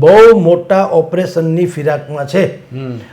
બહુ મોટા ઓપરેશનની ફિરાકમાં છે.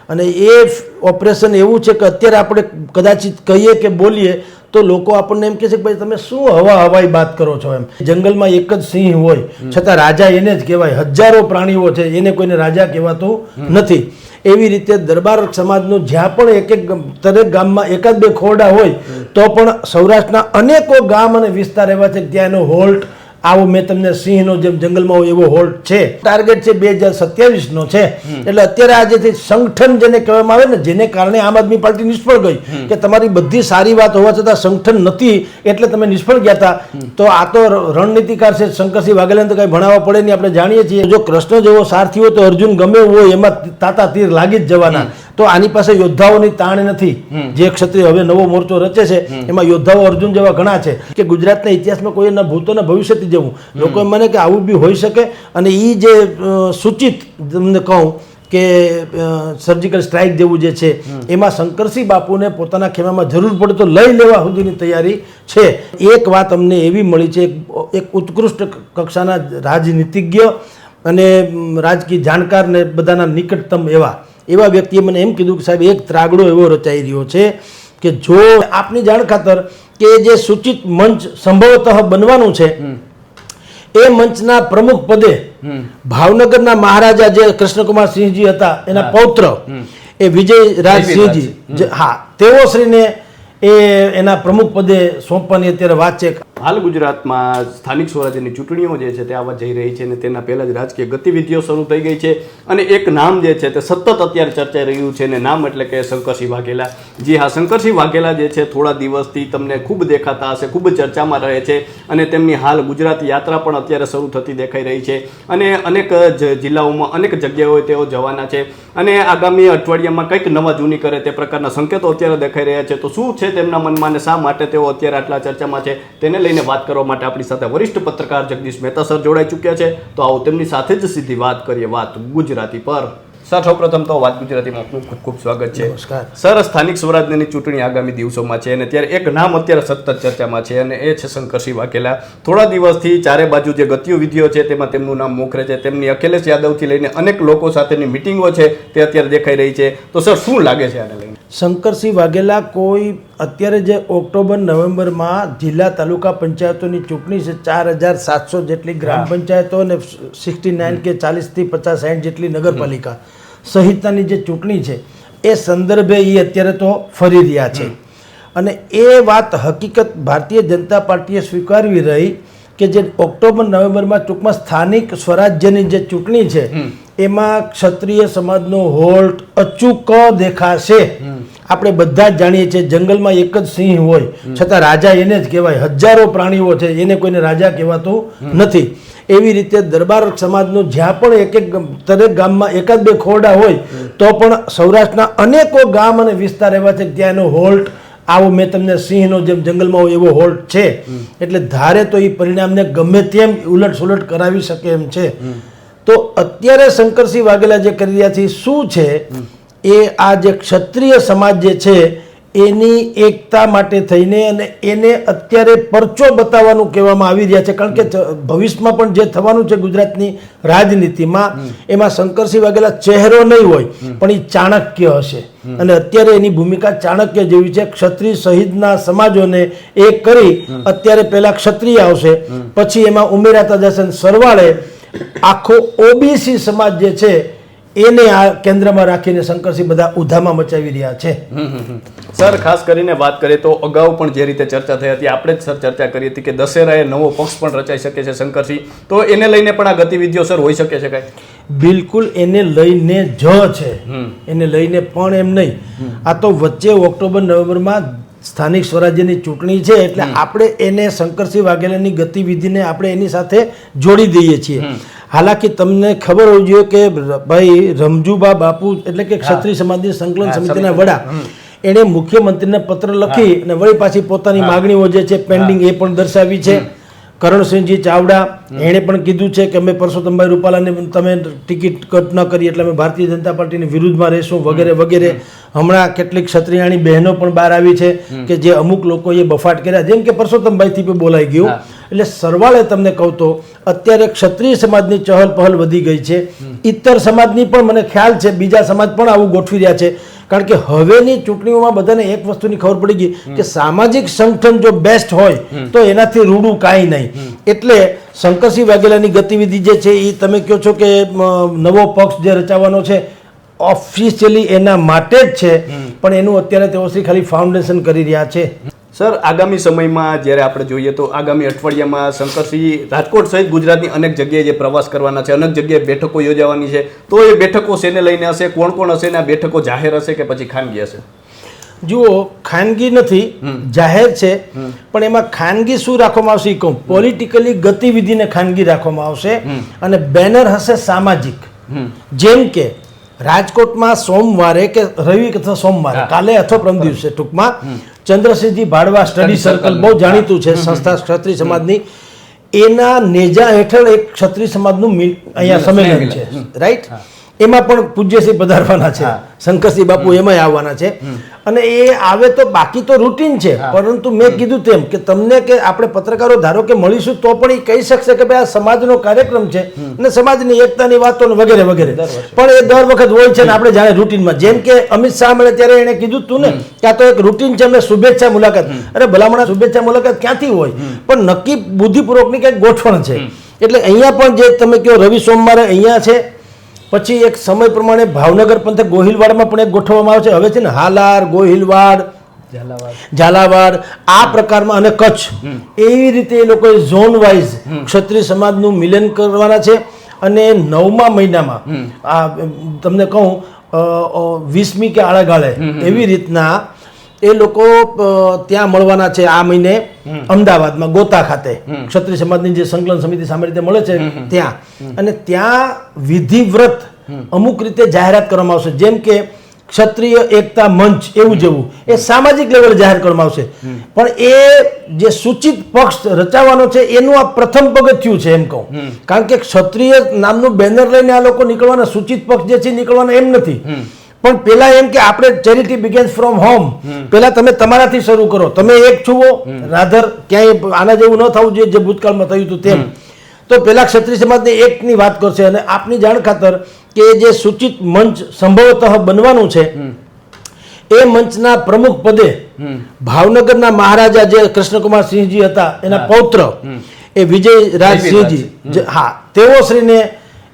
અને એ ઓપરેશન એવું છે કે અત્યારે આપણે કદાચિત કહીએ કે બોલીએ તો લોકો આપણને એમ કહે છે કે ભાઈ તમે શું હવા હવાઈ વાત કરો છો એમ. જંગલમાં એક જ સિંહ હોય છતાં રાજા એને જ કહેવાય. હજારો પ્રાણીઓ છે એને કોઈને રાજા કહેવાતું નથી. એવી રીતે દરબાર સમાજનો જ્યાં પણ એક એક દરેક ગામમાં એકાદ બે ખોરડા હોય તો પણ સૌરાષ્ટ્રના અનેકો ગામ અને વિસ્તાર એવા છે ત્યાં એનો હોલ્ટ આવો મેં તમને સિંહનો જેમ જંગલમાં હોય એવો હોલ્ટ છે. ટાર્ગેટ છે બે હજાર સત્યાવીસ નો છે એટલે અત્યારે આજે જે સંગઠન જેને કહેવામાં આવે ને જેને કારણે આમ આદમી પાર્ટી નિષ્ફળ ગઈ કે તમારી બધી સારી વાત હોવા છતાં સંગઠન નથી એટલે તમે નિષ્ફળ ગયા હતા તો આ તો રણનીતિકાર છે શંકરસિંહ વાઘેલાને તો કઈ ભણાવવા પડે નહીં આપણે જાણીએ છીએ. જો કૃષ્ણ જેવો સારથી હોય તો અર્જુન ગમે હોય એમાં તાતા તીર લાગી જ જવાના. તો આની પાસે યોદ્ધાઓની તાણ નથી. જે ક્ષત્રિય હવે નવો મોરચો રચે છે એમાં યોદ્ધાઓ અર્જુન જેવા ઘણા છે કે ગુજરાતના ઇતિહાસમાં કોઈ ના ભૂતો ના ભવિષ્યથી જવું લોકોએ મને કે આવું બી હોઈ શકે અને એ જે સૂચિત તમને કહું કે સર્જિકલ સ્ટ્રાઇક જેવું જે છે એમાં શંકરસિંહ બાપુને પોતાના ખેમામાં જરૂર પડે તો લઈ લેવા સુધીની તૈયારી છે. એક વાત અમને એવી મળી છે એક- એક ઉત્કૃષ્ટ કક્ષાના રાજનીતિજ્ઞ અને રાજકીય જાણકાર ને બધાના નિકટતમ એવા. એવા વ્યક્તિએ મને એમ કીધું કે સાહેબ એક ત્રાગડો એવો રચાઈ રહ્યો છે કે જો આપની જાણ ખાતર કે જે સૂચિત મંચ સંભવતઃ બનવાનું છે એ મંચના પ્રમુખ પદે ભાવનગરના મહારાજા જે કૃષ્ણકુમાર સિંહજી હતા એના પૌત્ર એ વિજય રાજસિંહજી હા તેઓ શ્રીને એ એના પ્રમુખ પદે સોંપવાની અત્યારે વાત છે હાલ ગુજરાતમાં સ્થાનિક સ્વરાજ્યની ચૂંટણીઓ જે છે તે આવવા જઈ રહી છે અને તેના પહેલાં જ રાજકીય ગતિવિધિઓ શરૂ થઈ ગઈ છે. અને એક નામ જે છે તે સતત અત્યારે ચર્ચાઈ રહ્યું છે અને નામ એટલે કે શંકરસિંહ વાઘેલા. જી હા, શંકરસિંહ વાઘેલા જે છે થોડા દિવસથી તમને ખૂબ દેખાતા હશે, ખૂબ ચર્ચામાં રહે છે અને તેમની હાલ ગુજરાત યાત્રા પણ અત્યારે શરૂ થતી દેખાઈ રહી છે. અને અનેક જિલ્લાઓમાં, અનેક જગ્યાઓએ તેઓ જવાના છે. અને આગામી અઠવાડિયામાં કંઈક નવા જૂની કરે તે પ્રકારના સંકેતો અત્યારે દેખાઈ રહ્યા છે. તો શું છે તેમના મનમાં અને શા માટે તેઓ અત્યારે આટલા ચર્ચામાં છે? તેને લઈને વાત કરવા માટે આપણી સાથે વરિષ્ઠ પત્રકાર જગદીશ મહેતા સર જોડાઈ ચૂક્યા છે. તો આવો તેમની સાથે જ સીધી વાત કરીએ વાત ગુજરાતી પર. સર સૌપ્રથમ તો વાત ગુજરાતીમાં આપનું ખૂબ ખૂબ સ્વાગત છે. નમસ્કાર. સર સ્થાનિક સ્વરાજ્યની ચૂંટણી આગામી દિવસોમાં છે અને ત્યારે એક નામ અત્યારે સતત ચર્ચામાં છે અને એ છે શંકરસિંહ વાઘેલા. થોડા દિવસથી ચારે બાજુ જે ગતિવિધિઓ છે તેમાં તેમનું નામ મોખરે છે. તેમની અખિલેશ યાદવથી લઈને અનેક લોકો સાથેની મિટિંગો છે તે અત્યારે દેખાઈ રહી છે. તો સર શું લાગે છે આને લઈને? શંકરસિંહ વાઘેલા કોઈ અત્યારે જે ઓક્ટોબર નવેમ્બરમાં જિલ્લા તાલુકા પંચાયતોની ચૂંટણી છે ચાર હજાર સાતસો જેટલી ગ્રામ પંચાયતો અને સિક્સટી નાઇન કે ચાલીસથી પચાસ સાઠ જેટલી નગરપાલિકા. સહિતની જે ચૂંટણી છે એ સંદર્ભે એ અત્યારે તો ફરી રહ્યા છે. અને એ વાત હકીકત ભારતીય જનતા પાર્ટીએ સ્વીકારવી રહી કે જે ઓક્ટોબર નવેમ્બરમાં ટૂંકમાં સ્થાનિક સ્વરાજ્યની જે ચૂંટણી છે એમાં ક્ષત્રિય સમાજનો હોલ્ટ અચૂક દેખાશે. આપણે બધા જ જાણીએ છીએ જંગલમાં એક જ સિંહ હોય છતાં રાજા એને જ કહેવાય. હજારો પ્રાણીઓ છે એને કોઈને રાજા કહેવાતું નથી. એવી રીતે દરબાર સમાજનું જ્યાં પણ એક એક દરેક ગામમાં એકાદ બે ખોરડા હોય તો પણ સૌરાષ્ટ્રના અનેકો ગામ અને વિસ્તાર એવા છે કે ત્યાં એનો હોલ્ટ આવો મેં તમને સિંહનો જેમ જંગલમાં હોય એવો હોલ્ટ છે. એટલે ધારે તો એ પરિણામને ગમે તેમ ઉલટ સુલટ કરાવી શકે એમ છે. તો અત્યારે શંકરસિંહ વાઘેલા જે કરી રહ્યા છે શું છે? એ આ જે ક્ષત્રિય સમાજ જે છે એની એકતા માટે થઈને અને એને અત્યારે પરચો બતાવવાનું કહેવામાં આવી રહ્યા છે. કારણ કે ભવિષ્યમાં પણ જે થવાનું છે ગુજરાતની રાજનીતિમાં, એમાં શંકરસિંહ વાઘેલા ચહેરો નહીં હોય, પણ એ ચાણક્ય હશે. અને અત્યારે એની ભૂમિકા ચાણક્ય જેવી છે. ક્ષત્રિય સહિતના સમાજોને એક કરી અત્યારે પહેલા ક્ષત્રિય આવશે. પછી એમાં ઉમેરાતા જશે સરવાળે આખો ઓબીસી સમાજ જે છે એને આ કેન્દ્રમાં રાખીને શંકરસિંહ બધા ઉધામાં મચાવી રહ્યા છે. સર ખાસ કરીને વાત કરીએ તો અગાઉ પણ જે રીતે ચર્ચા થઈ હતી આપણે જ સર ચર્ચા કરી હતી કે દશેરાએ નવો પક્ષ પણ રચાઈ શકે છે શંકરસિંહ. તો એને લઈને પણ આ ગતિવિધિઓ સર હોઈ શકે છે કાંઈ? બિલકુલ એને લઈને જ છે. એને લઈને પણ એમ નહીં. આ તો વચ્ચે ઓક્ટોબર નવેમ્બરમાં સ્થાનિક સ્વરાજ્યની ચૂંટણી છે એટલે આપણે એને શંકરસિંહ વાઘેલાની ગતિવિધિને આપણે એની સાથે જોડી દઈએ છીએ. હાલાકી તમને ખબર હોવી જોઈએ કે ભાઈ રમજુબા બાપુ એટલે કે ક્ષત્રિય સમાજની સંકલન સમિતિના વડા. એણે મુખ્યમંત્રીને પત્ર લખી અને વળી પાછી પોતાની માગણીઓ જે છે પેન્ડિંગ એ પણ દર્શાવી છે. કરણસિંહજી ચાવડા એણે પણ કીધું છે કે અમે પરસોત્તમભાઈ રૂપાલાને તમે ટિકિટ કટ ન કરી એટલે અમે ભારતીય જનતા પાર્ટીની વિરુદ્ધમાં રહેશું વગેરે વગેરે. હમણાં કેટલીક ક્ષત્રિયાણી બહેનો પણ બહાર આવી છે કે જે અમુક લોકોએ બફાટ કર્યા જેમ કે પરસોત્તમભાઈથી પણ બોલાઈ ગયું. એટલે સરવાળે તમને કહું તો અત્યારે ક્ષત્રિય સમાજની ચહલ પહલ વધી ગઈ છે. ઇતર સમાજની પણ મને ખ્યાલ છે બીજા સમાજ પણ આવું ગોઠવી રહ્યા છે. કારણ કે હવેની ચૂંટણીઓમાં બધાને એક વસ્તુની ખબર પડી ગઈ કે સામાજિક સંગઠન જો બેસ્ટ હોય તો એનાથી રૂડું કાંઈ નહીં. એટલે શંકરસિંહ વાઘેલાની ગતિવિધિ જે છે એ તમે કહો છો કે નવો પક્ષ જે રચાવવાનો છે ઓફિશિયલી એના માટે જ છે. પણ એનું અત્યારે તેઓ શ્રી ખાલી ફાઉન્ડેશન કરી રહ્યા છે. સર આગામી સમયમાં જ્યારે આપણે જોઈએ તો આગામી અઠવાડિયામાં શંકરસિંહ રાજકોટ સહિત ગુજરાતની અનેક જગ્યાએ જે પ્રવાસ કરવાના છે અનેક જગ્યાએ બેઠકો યોજાવાની છે તો એ બેઠકો શેને લઈને હશે? કોણ કોણ હશે ને આ બેઠકો જાહેર હશે કે પછી ખાનગી હશે? જુઓ ખાનગી નથી જાહેર છે પણ એમાં ખાનગી શું રાખવામાં આવશે એ કહું. પોલિટિકલી ગતિવિધિને ખાનગી રાખવામાં આવશે અને બેનર હશે સામાજિક. જેમ કે રાજકોટમાં સોમવારે કે રવિ અથવા સોમવારે કાલે અથવા પ્રમ દિવસે ટૂંકમાં ચંદ્રસિંહજી ભાડવા સ્ટડી સર્કલ બહુ જાણીતું છે સંસ્થા ક્ષત્રિય સમાજની. એના નેજા હેઠળ એક ક્ષત્રિય સમાજનું અહીંયા સંમેલન છે. રાઈટ એમાં પણ પૂજ્યશ્રી પધારવાના છે શંકરસિંહ બાપુ એમાંય આવવાના છે. અને એ આવે તો બાકી તો રૂટીન છે પરંતુ મેં કીધું તેમ કે તમને કે આપણે પત્રકારો ધારો કે મળીશું તો પણ એ કહી શકશે કે ભાઈ આ સમાજનો કાર્યક્રમ છે અને સમાજની એકતાની વાતો વગેરે વગેરે. પણ એ દર વખત હોય છે ને આપણે જાણે રૂટીનમાં જેમ કે અમિત શાહ મળે ત્યારે એણે કીધું તું ને કે આ તો એક રૂટીન છે અમે શુભેચ્છા મુલાકાત. અરે ભલામણા શુભેચ્છા મુલાકાત ક્યાંથી હોય? પણ નક્કી બુદ્ધિપૂર્વકની કંઈક ગોઠવણ છે. એટલે અહીંયા પણ જે તમે કહો રવિ સોમવારે અહીંયા છે પછી એક સમય પ્રમાણે ભાવનગર પંથક ગોહિલવાડમાં પણ એક ગોઠવવામાં આવે છે. હવે છે ને હાલાર ગોહિલવાડ ઝાલાવાડ. આ પ્રકારમાં અને કચ્છ. એવી રીતે એ લોકોએ ઝોન વાઇઝ ક્ષત્રિય સમાજનું મિલન કરવાના છે અને નવમા મહિનામાં આ તમને કહું વીસમી કે આળાગાળે એવી રીતના એ લોકો ત્યાં મળવાના છે આ મહિને અમદાવાદમાં ગોતા ખાતે. ક્ષત્રિય સમાજની જે સંકલન સમિતિ સામે રીતે મળે છે ત્યાં. અને ત્યાં વિધિવ્રત અમુક રીતે જાહેરાત કરવામાં આવશે. જેમ કે ક્ષત્રિય એકતા મંચ એવું જેવું. એ સામાજિક લેવલે જાહેર કરવામાં આવશે. પણ એ જે સૂચિત પક્ષ રચાવાનો છે એનું આ પ્રથમ પગથિયું છે એમ કહું. કારણ કે ક્ષત્રિય નામનું બેનર લઈને આ લોકો નીકળવાના સૂચિત પક્ષ જે છે નીકળવાના એમ નથી. પણ પેલા એમ કે આપણે ચેરિટી બિગેન્સ ફ્રોમ હોમ. પેલા તમે તમારાથી શરૂ કરો. તમે એક છુઓ રાધર ક્યાંય આના જેવું ન થવું જોઈએ જે ભૂતકાળમાં થયું હતું તેમ. તો પેલા ક્ષત્રિય સમાજને એકની વાત કરશે અને આપની જાણ ખાતર કે જે સૂચિત મંચ સંભવતઃ બનવાનું છે એ મંચના પ્રમુખ પદે ભાવનગરના મહારાજા જે કૃષ્ણકુમાર સિંહજી હતા એના પૌત્ર એ વિજય રાજસિંહજી હા તેઓ શ્રીને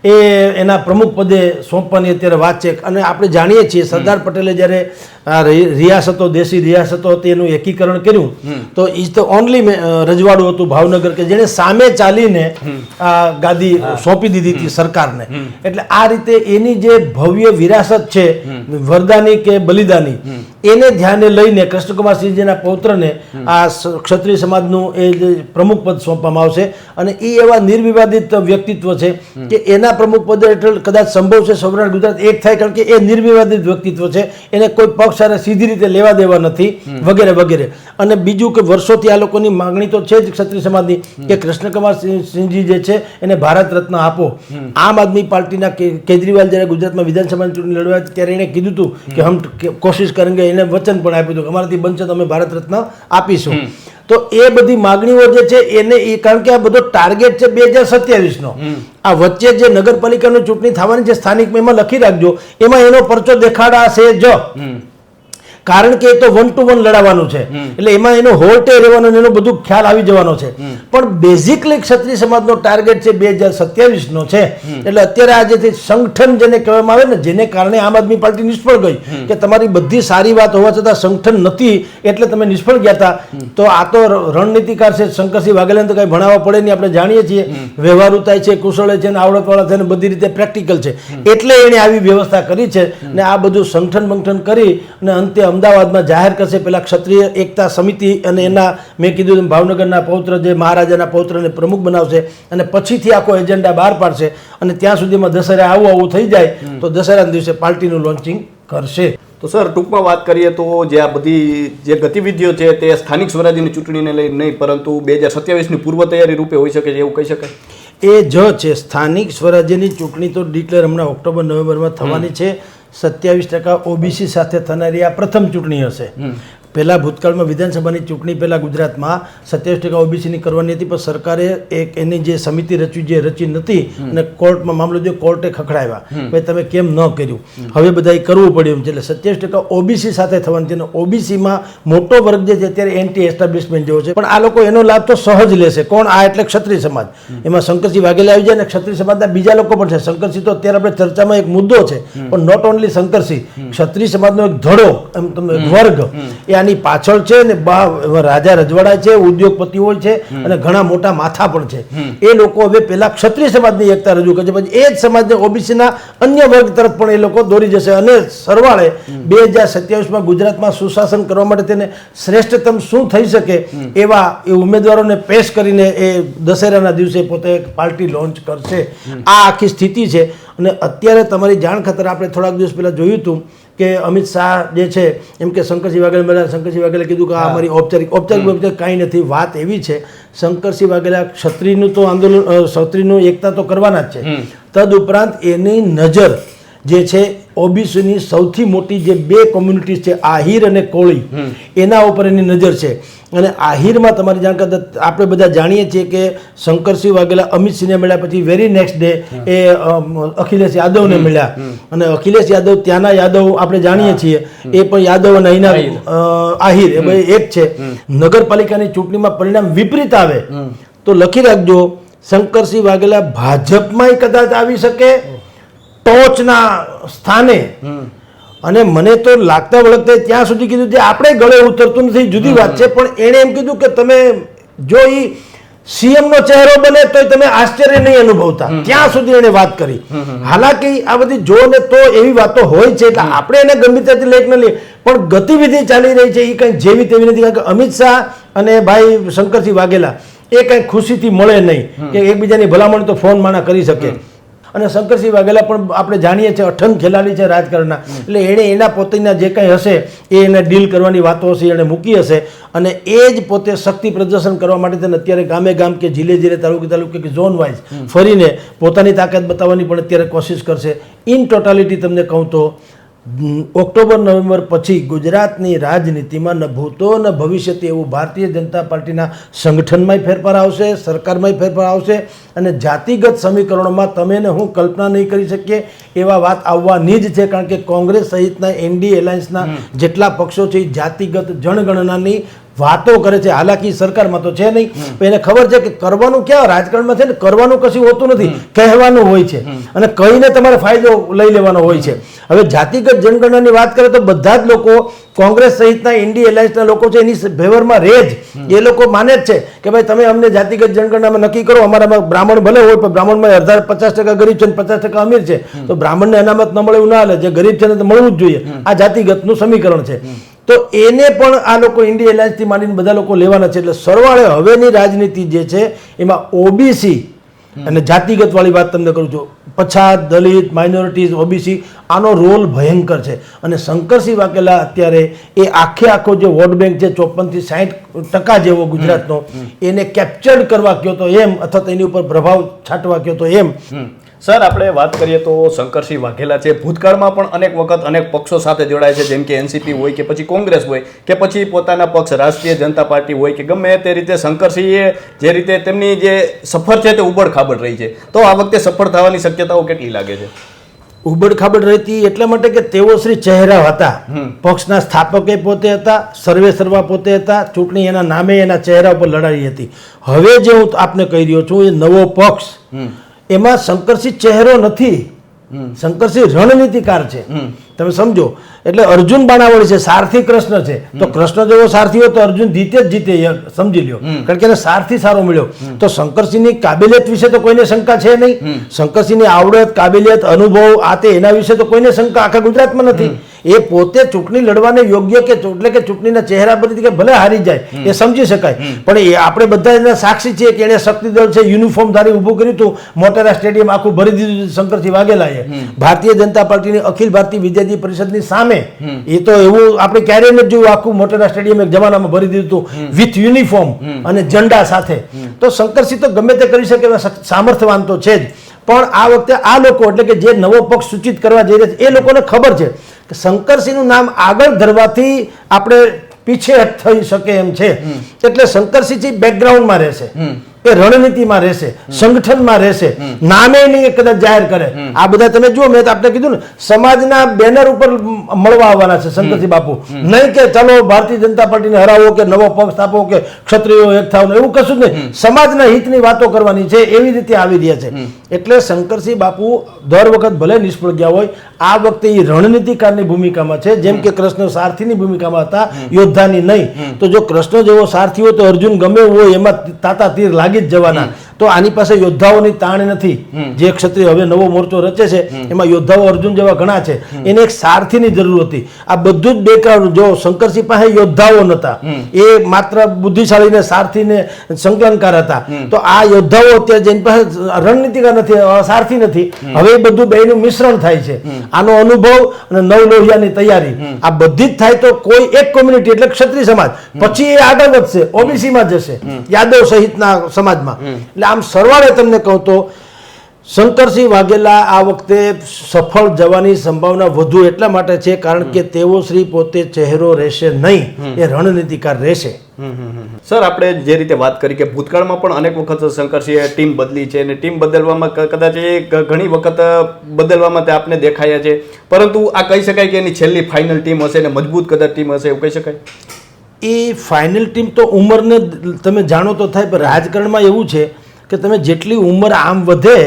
એ એના પ્રમુખ પદે સોંપવાની અત્યારે વાત છે અને આપણે જાણીએ છીએ સરદાર પટેલે જ્યારે રિયાસતો દેશી રિયાસતો હતી એનું એકીકરણ કર્યું. તો ઇઝ ધ ઓનલી રજવાડું હતું ભાવનગર કે જેણે સામે ચાલીને આ ગાદી સોંપી દીધી હતી સરકારને. એટલે આ રીતે એની જે ભવ્ય વિરાસત છે વરદાની કે બલિદાની એને ધ્યાને લઈને કૃષ્ણકુમારસિંહજીના પૌત્રને આ ક્ષત્રિય સમાજનું એ જે પ્રમુખ પદ સોંપવામાં આવશે. અને એ એવા નિર્વિવાદિત વ્યક્તિત્વ છે કે એના પ્રમુખ પદ હેઠળ કદાચ સંભવ છે સૌરાષ્ટ્ર ગુજરાત એક થાય કારણ કે એ નિર્વિવાદિત વ્યક્તિત્વ છે. એને કોઈ પક્ષ સાથે સીધી રીતે લેવા દેવા નથી વગેરે વગેરે. અને બીજું કે વર્ષોથી આ લોકોની માંગણી તો છે જ ક્ષત્રિય સમાજની કે કૃષ્ણકુમાર સિંહજી જે છે એને ભારત રત્ન આપો. આમ આદમી પાર્ટીના કેજરીવાલ જ્યારે ગુજરાતમાં વિધાનસભાની ચૂંટણી લડવા ત્યારે એણે કીધું હતું કે હમ. કોશિશ કરેંગે એને વચન પણ આપ્યું હતું કે અમારાથી બનશે તો અમે ભારત રત્ન આપીશું. તો એ બધી માગણીઓ જે છે એને એ કારણ કે આ બધો ટાર્ગેટ છે બે હજાર સત્યાવીસનો. આ વચ્ચે જે નગરપાલિકાની ચૂંટણી થવાની છે સ્થાનિક એમાં લખી રાખજો એમાં એનો પરચો દેખાડાશે જ. કારણ કે એ તો વન ટુ વન લડાવવાનું છે. એટલે એમાં એનો હોલ્ટે રહેવાનો એનો બધું ખ્યાલ આવી જવાનો છે. પણ બેઝિકલી ક્ષત્રિય સમાજનો ટાર્ગેટ છે બે હજાર સત્યાવીસનો છે. એટલે અત્યારે આ જે સંગઠન જેને કહેવામાં આવે ને જેને કારણે આમ આદમી પાર્ટી નિષ્ફળ ગઈ કે તમારી બધી સારી વાત હોવા છતાં સંગઠન નથી એટલે તમે નિષ્ફળ ગયા હતા તો આ તો રણનીતિકાર છે શંકરસિંહ વાઘેલાને તો કંઈ ભણાવવા પડે નહીં આપણે જાણીએ છીએ. વ્યવહારુતાય છે કુશળ છે ને આવડતવાળા છે ને બધી રીતે પ્રેક્ટિકલ છે. એટલે એણે આવી વ્યવસ્થા કરી છે ને આ બધું સંગઠન બંગઠન કરી અને અંતે અમદાવાદમાં જાહેર કરશે પેલા ક્ષત્રિય એકતા સમિતિ અને એના મેં કીધું ભાવનગરના પૌત્ર જે મહારાજાના પૌત્રને પ્રમુખ બનાવશે અને પછીથી આખો એજન્ડા બહાર પાડશે અને ત્યાં સુધીમાં દશેરા આવું આવું થઈ જાય તો દશેરાના દિવસે પાર્ટીનું લોન્ચિંગ કરશે. તો સર ટૂંકમાં વાત કરીએ તો જે આ બધી જે ગતિવિધિઓ છે તે સ્થાનિક સ્વરાજ્યની ચૂંટણીને લઈને નહીં પરંતુ બે હજાર સત્યાવીસની પૂર્વ તૈયારી રૂપે હોઈ શકે છે એવું કહી શકાય? એ જ છે. સ્થાનિક સ્વરાજ્યની ચૂંટણી તો ડિક્લેર હમણાં ઓક્ટોબર નવેમ્બરમાં થવાની છે. સત્યાવીસ ટકા ઓબીસી સાથે થનારી આ પ્રથમ ચૂંટણી હશે. પહેલાં ભૂતકાળમાં વિધાનસભાની ચૂંટણી પહેલાં ગુજરાતમાં સત્યાવીસ ટકા ઓબીસીની કરવાની હતી પણ સરકારે એક એની જે સમિતિ રચી જે રચી નથી અને કોર્ટમાં મામલો જો કોર્ટે ખખડાવ્યા. ભાઈ તમે કેમ ન કર્યું? હવે બધાએ કરવું પડ્યું છે. એટલે સત્યાવીસ ટકા ઓબીસી સાથે થવાની અને ઓબીસીમાં મોટો વર્ગ જે છે અત્યારે એન્ટી એસ્ટાબ્લિશમેન્ટ જેવો છે. પણ આ લોકો એનો લાભ તો સહજ લેશે. કોણ? આ એટલે ક્ષત્રિય સમાજ. એમાં શંકરસિંહ વાઘેલા આવી જાય અને ક્ષત્રિય સમાજના બીજા લોકો પણ છે. શંકરસિંહ તો અત્યારે આપણે ચર્ચામાં એક મુદ્દો છે. પણ નોટ ઓનલી શંકરસિંહ ક્ષત્રિય સમાજનો એક ધડો એમ તમે વર્ગ એ આની પાછળ છે ને રાજા રજવાડા છે ઉદ્યોગપતિઓ છે અને ઘણા મોટા માથા પણ છે. એ લોકો હવે પેલા ક્ષત્રિય સમાજની એકતા રજૂ કરે છે. પછી એ જ સમાજને ઓબીસીના અન્ય વર્ગ તરફ પણ એ લોકો દોરી જશે. અને સરવાળે બે હજાર સત્યાવીસમાં ગુજરાતમાં સુશાસન કરવા માટે તેને શ્રેષ્ઠતમ શું થઈ શકે એવા એ ઉમેદવારોને પેશ કરીને એ દશેરાના દિવસે પોતે એક પાર્ટી લોન્ચ કરશે. આ આખી સ્થિતિ છે. અને અત્યારે તમારી જાણ ખાતર આપણે થોડાક દિવસ પહેલાં જોયું હતું કે અમિત શાહ જે છે એમ કે શંકરસિંહ વાઘેલા મળ્યા શંકરસિંહ વાઘેલે કીધું કે આ અમારી ઔપચારિક ઔપચારિક ઔપચારિક કાંઈ નથી વાત એવી છે શંકરસિંહ વાઘેલા ક્ષત્રિયનું તો આંદોલન ક્ષત્રિયનું એકતા તો કરવાના જ છે. તદ ઉપરાંત એની નજર જે છે ઓબીસીની સૌથી મોટી જે બે કોમ્યુનિટીઝ છે આહિર અને કોળી એના ઉપર એની નજર છે. અને આહિરમાં તમારી કરતા આપણે બધા જાણીએ છીએ કે શંકરસિંહ વાઘેલા અમિતસિંહને મળ્યા પછી વેરી નેક્સ્ટ ડે એ અખિલેશ યાદવને મળ્યા. અને અખિલેશ યાદવ ત્યાંના યાદવ આપણે જાણીએ છીએ. એ પણ યાદવ અને અહીંના આહિર. એ ભાઈ એક છે. નગરપાલિકાની ચૂંટણીમાં પરિણામ વિપરીત આવે. તો લખી રાખજો શંકરસિંહ વાઘેલા ભાજપમાંય કદાચ આવી શકે. ટોચના સ્થાને. અને મને તો લાગતા વળગતા ત્યાં સુધી કીધું જે આપણે ગળે ઉતરતું નથી જુદી વાત છે. પણ એણે એમ કીધું કે તમે જો એ સીએમનો ચહેરો બને તો તમે આશ્ચર્ય નહીં અનુભવતા. ત્યાં સુધી એને વાત કરી. હાલાકી આ બધી જો ને તો એવી વાતો હોય છે એટલે આપણે એને ગંભીરતાથી લેખ ન લઈએ. પણ ગતિવિધિ ચાલી રહી છે એ કંઈ જેવી તેવી નથી કારણ કે અમિત શાહ અને ભાઈ શંકરસિંહ વાઘેલા એ કંઈ ખુશીથી મળે નહીં કે એકબીજાની ભલામણ તો ફોન માણા કરી શકે. અને શંકરસિંહ વાઘેલા પણ આપણે જાણીએ છીએ અઠંગ ખેલાડી છે રાજકારણના. એટલે એણે એના પોતાના જે કંઈ હશે, એ એને ડીલ કરવાની વાતો હશે એણે મૂકી હશે. અને એ જ પોતે શક્તિ પ્રદર્શન કરવા માટે તેને અત્યારે ગામે ગામ કે જિલ્લે જિલ્લે તાલુકે તાલુકે કે ઝોન વાઇઝ ફરીને પોતાની તાકાત બતાવવાની પણ અત્યારે કોશિશ કરશે. ઇન ટોટાલિટી તમને કહું તો ઓક્ટોબર નવેમ્બર પછી ગુજરાતની રાજનીતિમાં ન ભૂતો ન ભવિષ્યથી એવું ભારતીય જનતા પાર્ટીના સંગઠનમાંય ફેરફાર આવશે સરકારમાંય ફેરફાર આવશે અને જાતિગત સમીકરણોમાં તમે ને હું કલ્પના નહીં કરી શકીએ એવા વાત આવવાની જ છે કારણ કે કોંગ્રેસ સહિતના એનડી એલાયન્સના જેટલા પક્ષો છે એ જાતિગત જનગણનાની વાતો કરે છે. હાલાકી સરકારમાં તો છે નહીં. પણ એને ખબર છે કે કરવાનું ક્યાં? રાજકારણમાં છે ને કરવાનું કશું હોતું નથી. કહેવાનું હોય છે. અને કહીને તમારે ફાયદો લઈ લેવાનો હોય છે. હવે જાતિગત જનગણનાની વાત કરે તો બધા જ લોકો કોંગ્રેસ સહિતના ઇન્ડી એલાયન્સના લોકો છે એની ફેવરમાં રહે જ. એ લોકો માને જ છે કે ભાઈ તમે અમને જાતિગત જનગણનામાં નક્કી કરો. અમારામાં બ્રાહ્મણ ભલે હોય પણ બ્રાહ્મણમાં અડધા પચાસ ટકા ગરીબ છે અને પચાસ ટકા અમીર છે. તો બ્રાહ્મણને અનામત ન મળે એવું ના હાલે. જે ગરીબ છે ને તો મળવું જ જોઈએ. આ જાતિગતનું સમીકરણ છે. તો એને પણ આ લોકો ઇન્ડિયા એલાયન્સથી માંડીને બધા લોકો લેવાના છે. એટલે સરવાળે હવેની રાજનીતિ જે છે એમાં ઓબીસી અને જાતિગત વાળી વાત તમને કરું છું. પછાત દલિત માઇનોરિટીઝ ઓબીસી આનો રોલ ભયંકર છે. અને શંકરસિંહ વાઘેલા અત્યારે એ આખે આખો જે વોટ બેંક છે ચોપનથી સાહીઠ ટકા જેવો ગુજરાતનો એને કેપ્ચર્ડ કરવા કયો તો એમ અથવા તો એની ઉપર પ્રભાવ છાંટવા કયો તો એમ. સર આપણે વાત કરીએ તો શંકરસિંહ વાઘેલા છે. ભૂતકાળમાં પણ અનેક વખત અનેક પક્ષો સાથે જોડાય છે જેમ કે એનસીપી હોય કે પછી કોંગ્રેસ હોય કે પછી પોતાના પક્ષ રાષ્ટ્રીય જનતા પાર્ટી હોય કે ગમે તે રીતે શંકરસિંહે જે રીતે તેમની જે સફર છે તે ઉબડ ખાબડ રહી છે. તો આ વખતે સફળ થવાની શક્યતાઓ કેટલી લાગે છે? ઉબડ ખાબડ રહેતી એટલા માટે કે તેઓ શ્રી ચહેરા હતા. પક્ષના સ્થાપકે પોતે હતા સર્વે સર્વા પોતે હતા ચૂંટણી એના નામે એના ચહેરા ઉપર લડાઈ હતી. હવે જે હું આપને કહી રહ્યો છું એ નવો પક્ષ એમાં શંકરસિંહ ચહેરો નથી. શંકરસિંહ રણનીતિકાર છે. તમે સમજો એટલે અર્જુન બાણાવળ છે સારથી કૃષ્ણ છે. તો કૃષ્ણ જેવો સારથી હોય તો અર્જુન જીતે જ જીતે સમજી લ્યો. કારણ કે એને સારથી સારો મળ્યો. તો શંકરસિંહની કાબેલિયત વિશે તો કોઈને શંકા છે નહીં. શંકરસિંહની આવડત કાબેલિયત અનુભવ આ તે એના વિશે તો કોઈને શંકા આખા ગુજરાતમાં નથી. એ પોતે ચૂંટણી લડવાને યોગ્ય કે એટલે કે ચૂંટણીના ચહેરા પરથી કે ભલે હારી જાય એ સમજી શકાય. પણ એ આપણે બધા એના સાક્ષી છીએ કે એણે શક્તિદળ છે યુનિફોર્મ ધારી ઊભું કર્યું હતું મોટેરા સ્ટેડિયમ આખું ભરી દીધું શંકરસિંહ વાઘેલાએ. ભારતીય જનતા પાર્ટીની અખિલ ભારતીય વિદ્યાર્થી પરિષદની સામે એ તો એવું આપણે ક્યારેય નથી જોયું આખું મોટેરા સ્ટેડિયમ એક જમાનામાં ભરી દીધું હતું વિથ યુનિફોર્મ અને ઝંડા સાથે. તો શંકરસિંહ તો ગમે તે કરી શકે એવા સામર્થ્યવાન તો છે જ. પણ આ વખતે આ લોકો એટલે કે જે નવો પક્ષ સૂચિત કરવા જઈ રહ્યા છે એ લોકોને ખબર છે કે શંકરસિંહનું નામ આગળ ધરવાથી આપણે પીછે થઈ શકે એમ છે. એટલે શંકરસિંહજી બેકગ્રાઉન્ડમાં રહેશે. એ રણનીતિમાં રહેશે સંગઠનમાં રહેશે નામે નહીં કદાચ જાહેર કરે. આ બધા તમે જુઓ મેં આપણે કીધું ને સમાજના બેનર ઉપર મળવા આવવાના છે શંકરસિંહ બાપુ. નહીં કે ચલો ભારતીય જનતા પાર્ટીને હરાવો કે નવો પક્ષ સ્થાપો કે ક્ષત્રિયો એક થાવ એવું કશું જ નહીં. સમાજના હિતની વાતો કરવાની છે એવી રીતે આવી રહ્યા છે. એટલે શંકરસિંહ બાપુ દર વખત ભલે નિષ્ફળ ગયા હોય આ વખતે એ રણનીતિકારની ભૂમિકામાં છે. જેમ કે કૃષ્ણ સારથીની ભૂમિકામાં હતા યોદ્ધાની નહીં. તો જો કૃષ્ણ જેવો સારથી હોય તો અર્જુન ગમે હોય એમાં તાતા તીર લાગી જ જવાના. તો આની પાસે યોદ્ધાઓની તાણ નથી. જે ક્ષત્રિય હવે નવો મોરચો રચે છે એમાં યોદ્ધાઓ અર્જુન જેવા ઘણા છે. એને એક સારથીની જરૂર હતી. આ બધું જ બેકગ્રાઉન્ડ જો શંકરસિંહ પાસે યોદ્ધાઓ નતા. એ માત્ર બુદ્ધિશાળી ને સારથી ને સંકલનકાર હતા તો આ યોદ્ધાઓ અત્યારે જેની પાસે રણનીતિકાર નથી સારથી નથી. હવે એ બધું બેનું મિશ્રણ થાય છે. આનો અનુભવ અને નવ લોહિયાની તૈયારી. આ બધી જ થાય તો કોઈ એક કોમ્યુનિટી એટલે ક્ષત્રિય સમાજ. પછી એ આગળ વધશે ઓબીસી માં જશે યાદવ સહિતના સમાજમાં. એટલે આમ સરવાળે તમને કહું તો શંકરસિંહ વાઘેલા આ વખતે સફળ જવાની સંભાવના વધુ એટલા માટે છે કારણ કે તેઓ શ્રી પોતે ચહેરો રહેશે નહીં એ રણનીતિકાર રહેશે. સર આપણે જે રીતે વાત કરી કે ભૂતકાળમાં પણ અનેક વખત શંકરસિંહે ટીમ બદલી છે અને ટીમ બદલવામાં કદાચ એ ઘણી વખત બદલવામાં તે આપને દેખાયા છે. પરંતુ આ કહી શકાય કે એની છેલ્લી ફાઇનલ ટીમ હશે ને મજબૂત કદાચ ટીમ હશે એવું કહી શકાય? એ ફાઇનલ ટીમ તો ઉંમરને તમે જાણો તો થાય પણ રાજકારણમાં એવું છે કે તમે જેટલી ઉંમર આમ વધે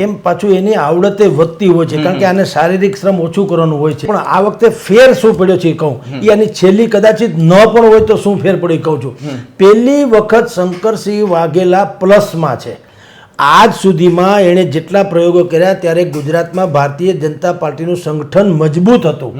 એમ પાછું એની આવડતે વધતી હોય છે. કારણ કે આને શારીરિક શ્રમ ઓછું કરવાનું હોય છે. પણ આ વખતે ફેર શું પડ્યો છે કહું. એ આની છેલ્લી કદાચિત ન પણ હોય તો શું ફેર પડ્યો કહું છું. પહેલી વખત શંકરસિંહ વાઘેલા પ્લસમાં છે. આજ સુધીમાં એણે જેટલા પ્રયોગો કર્યા ત્યારે ગુજરાતમાં ભારતીય જનતા પાર્ટીનું સંગઠન મજબૂત હતું.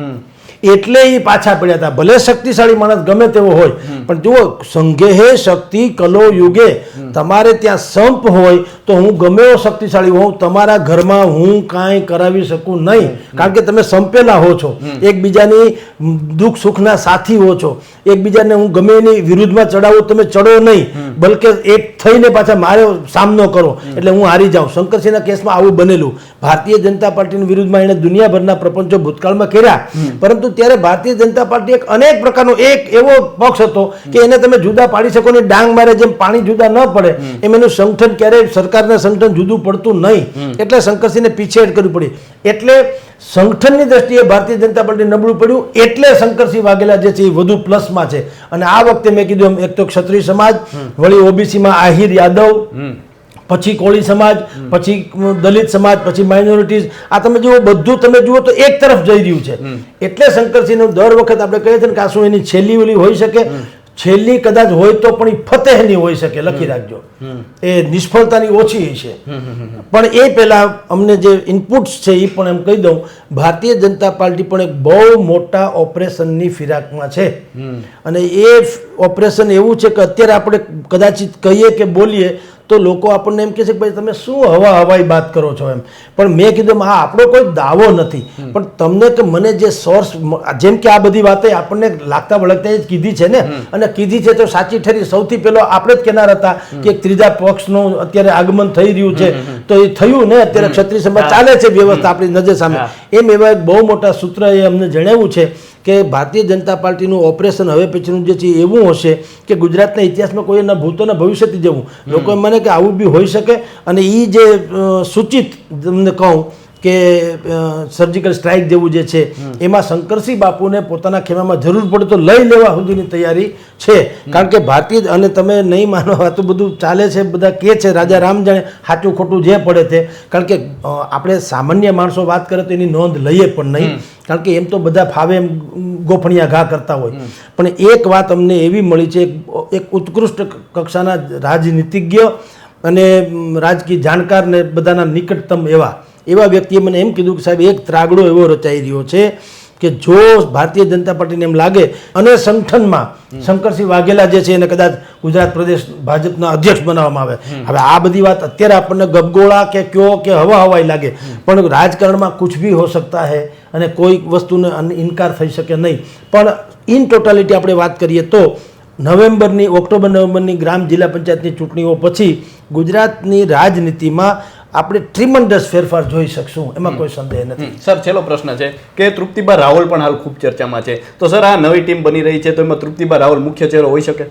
એટલે એ પાછા પડ્યા હતા. ભલે શક્તિશાળી માણસ ગમે તેવો હોય પણ જુઓ સંઘે શક્તિ કલો યુગે તમારે ત્યાં સંપ હોય તો હું ગમે એવો શક્તિશાળી હોઉં તમારા ઘરમાં હું કાંઈ કરાવી શકું નહીં. કારણ કે તમે સંપેલા હો છો. એકબીજાની દુઃખ સુખના સાથી હો છો. એકબીજાને હું ગમે એની વિરુદ્ધમાં ચડાવું તમે ચડો નહીં. બલકે એક થઈને પાછા મારે સામનો કરો. એટલે હું હારી જાઉં. શંકરસિંહના કેસમાં આવું બનેલું. ભારતીય જનતા પાર્ટીની વિરુદ્ધમાં એણે દુનિયાભરના પ્રપંચો ભૂતકાળમાં કર્યા. પરંતુ ત્યારે ભારતીય જનતા પાર્ટી એક અનેક પ્રકારનો એક એવો પક્ષ હતો કે એને તમે જુદા પાડી શકો ને ડાંગ મારે જેમ પાણી જુદા ન પડે, એમ એનું સંગઠન ક્યારેય સરકારના સંગઠન જુદું પડતું નહીં. એટલે શંકરસિંહને પીછેહટ કરવી પડી. એટલે સંગઠનની દ્રષ્ટિએ ભારતીય જનતા પાર્ટી નબળું પડ્યું. એટલે શંકરસિંહ વાઘેલા જે છે એ વધુ પ્લસમાં છે. અને આ વખતે મેં કીધું એમ, એક તો ક્ષત્રિય સમાજ, વળી ઓબીસીમાં આહિર યાદવ પછી કોળી સમાજ પછી દલિત સમાજ પછી માઇનોરિટીઝ આ તમે જુઓ બધું તમે જુઓ તો એક તરફ જઈ રહ્યું છે. એટલે શંકરસિંહનું દર વખત આપણે કહીએ છીએ ને કે આ શું એની છેલ્લી ઓલી હોઈ શકે? છેલ્લી કદાચ હોય તો પણ એ ફતેહની હોઈ શકે લખી રાખજો. એ નિષ્ફળતાની ઓછી છે પણ એ પહેલા અમને જે ઇનપુટ્સ છે એ પણ એમ કહી દઉં ભારતીય જનતા પાર્ટી પણ એક બહુ મોટા ઓપરેશનની ફિરાકમાં છે. અને એ ઓપરેશન એવું છે કે અત્યારે આપણે કદાચિત કહીએ કે બોલીએ તો લોકો આપણને એમ કહે છે કે ભાઈ તમે શું હવા હવાઈ વાત કરો છો એમ. પણ મેં કીધું આ આપણો કોઈ દાવો નથી. પણ તમને કે મને જે સોર્સ જેમ કે આ બધી વાતે આપણને લાગતા વળગતા જ કીધી છે ને. અને કીધી છે તો સાચી ઠરી. સૌથી પહેલો આપણે જ કેનાર હતા કે ત્રીજા પક્ષનું અત્યારે આગમન થઈ રહ્યું છે. તો એ થયું ને અત્યારે ક્ષત્રિય સમાજ ચાલે છે વ્યવસ્થા આપણી નજર સામે. એમ એવા એક બહુ મોટા સૂત્ર એ અમને જણાવ્યું છે કે ભારતીય જનતા પાર્ટીનું ઓપરેશન હવે પછીનું જે છે એવું હશે કે ગુજરાતના ઇતિહાસમાં કોઈ એના ભૂતોના ભવિષ્યથી જવું લોકો એમ માને કે આવું બી હોઈ શકે અને એ જે સૂચિત તમને કહું કે સર્જિકલ સ્ટ્રાઇક જેવું જે છે એમાં શંકરસિંહ બાપુને પોતાના ખેમામાં જરૂર પડે તો લઈ લેવા સુધીની તૈયારી છે. કારણ કે ભારતીય અને તમે નહીં માનો આ તો બધું ચાલે છે બધા કે છે રાજા રામ જાણે સાચું ખોટું જે પડે તે. કારણ કે આપણે સામાન્ય માણસો વાત કરે તો એની નોંધ લઈએ પણ નહીં. કારણ કે એમ તો બધા ફાવે એમ ગોફણિયા ઘા કરતા હોય. પણ એક વાત અમને એવી મળી છે એક- એક ઉત્કૃષ્ટ કક્ષાના રાજનીતિજ્ઞ અને રાજકીય જાણકાર ને બધાના નિકટતમ એવા. એવા વ્યક્તિએ મને એમ કીધું કે સાહેબ એક ત્રાગડો એવો રચાઈ રહ્યો છે કે જો ભારતીય જનતા પાર્ટીને એમ લાગે અને સંગઠનમાં શંકરસિંહ વાઘેલા જે છે એને કદાચ ગુજરાત પ્રદેશ ભાજપના અધ્યક્ષ બનાવવામાં આવે. હવે આ બધી વાત અત્યારે આપણને ગબગોળા કે કયો કે હવા હવાઈ લાગે. પણ રાજકારણમાં કુછ ભી હો સકતા હે અને કોઈ વસ્તુને ઇનકાર થઈ શકે નહીં. પણ ઇન ટોટાલિટી આપણે વાત કરીએ તો નવેમ્બરની ઓક્ટોબર નવેમ્બરની ગ્રામ જિલ્લા પંચાયતની ચૂંટણીઓ પછી ગુજરાતની રાજનીતિમાં આપણે ટ્રીમન્ડસ ફેરફાર જોઈ શકશું એમાં કોઈ સંદેહ નથી. સર છેલ્લો પ્રશ્ન છે કે તૃપ્તિબા રાહુલ પણ હાલ ખૂબ ચર્ચામાં છે. તો સર આ નવી ટીમ બની રહી છે તો એમાં તૃપ્તિબા રાહુલ મુખ્ય ચહેરો હોઈ શકે?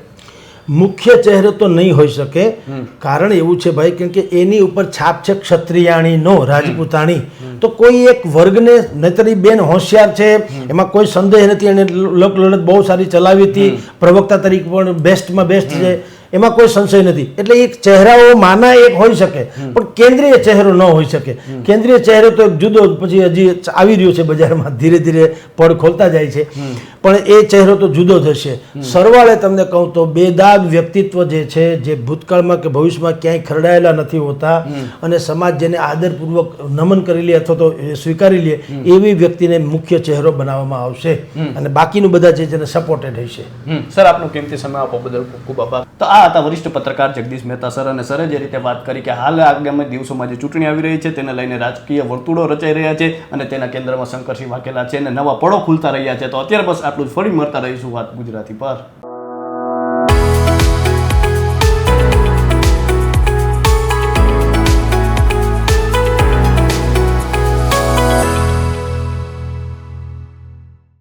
મુખ્ય ચહેરો તો નહીં હોઈ શકે. કારણ એવું છે ભાઈ કેમ કે એની ઉપર છાપ છે ક્ષત્રિયાણીનો રાજપૂતાણી. તો કોઈ એક વર્ગને નહીતર બેન હોશિયાર છે એમાં કોઈ સંદેહ નથી એને લોક લડત બહુ સારી ચલાવી હતી. પ્રવક્તા તરીકે પણ બેસ્ટમાં બેસ્ટ છે. એમાં કોઈ સંશય નથી. એટલે એક ચહેરાઓ માના એક હોઈ શકે પણ કેન્દ્રીય ચહેરો ન હોઈ શકે. કેન્દ્રીય ચહેરો તો એક જુદો પછી હજી આવી રહ્યો છે બજારમાં ધીરે ધીરે પડ ખોલતા જાય છે. પણ એ ચહેરો તો જુદો હશે સરવાળે તમને કહું તો બેદાગ વ્યક્તિત્વ જે છે જે ભૂતકાળમાં કે ભવિષ્યમાં ક્યાંય ખરડાયેલા નથી હોતા અને સમાજ જેને આદરપૂર્વક નમન કરી લે અથવા તો સ્વીકારી લે એવી વ્યક્તિને મુખ્ય ચહેરો બનાવવામાં આવશે. અને બાકીનું બધા જે જેને સપોર્ટેડ હશે. સર આપનો કિંમતી સમય આપવા બદલ ખૂબ ખૂબ આભાર. તો આ હતા વરિષ્ઠ પત્રકાર જગદીશ મહેતા સર અને સરે જે રીતે વાત કરી કે હાલ આગામી દિવસોમાં જે ચૂંટણી આવી રહી છે, તેને લઈને રાજકીય વર્તુળો રચાઈ રહ્યા છે અને તેના કેન્દ્રમાં શંકરસિંહ વાઘેલા છે અને નવા પળો ખુલતા રહ્યા છે. તો અત્યારે બસ આટલું જ. ફરી મળતા રહીશું વાત ગુજરાતી પર.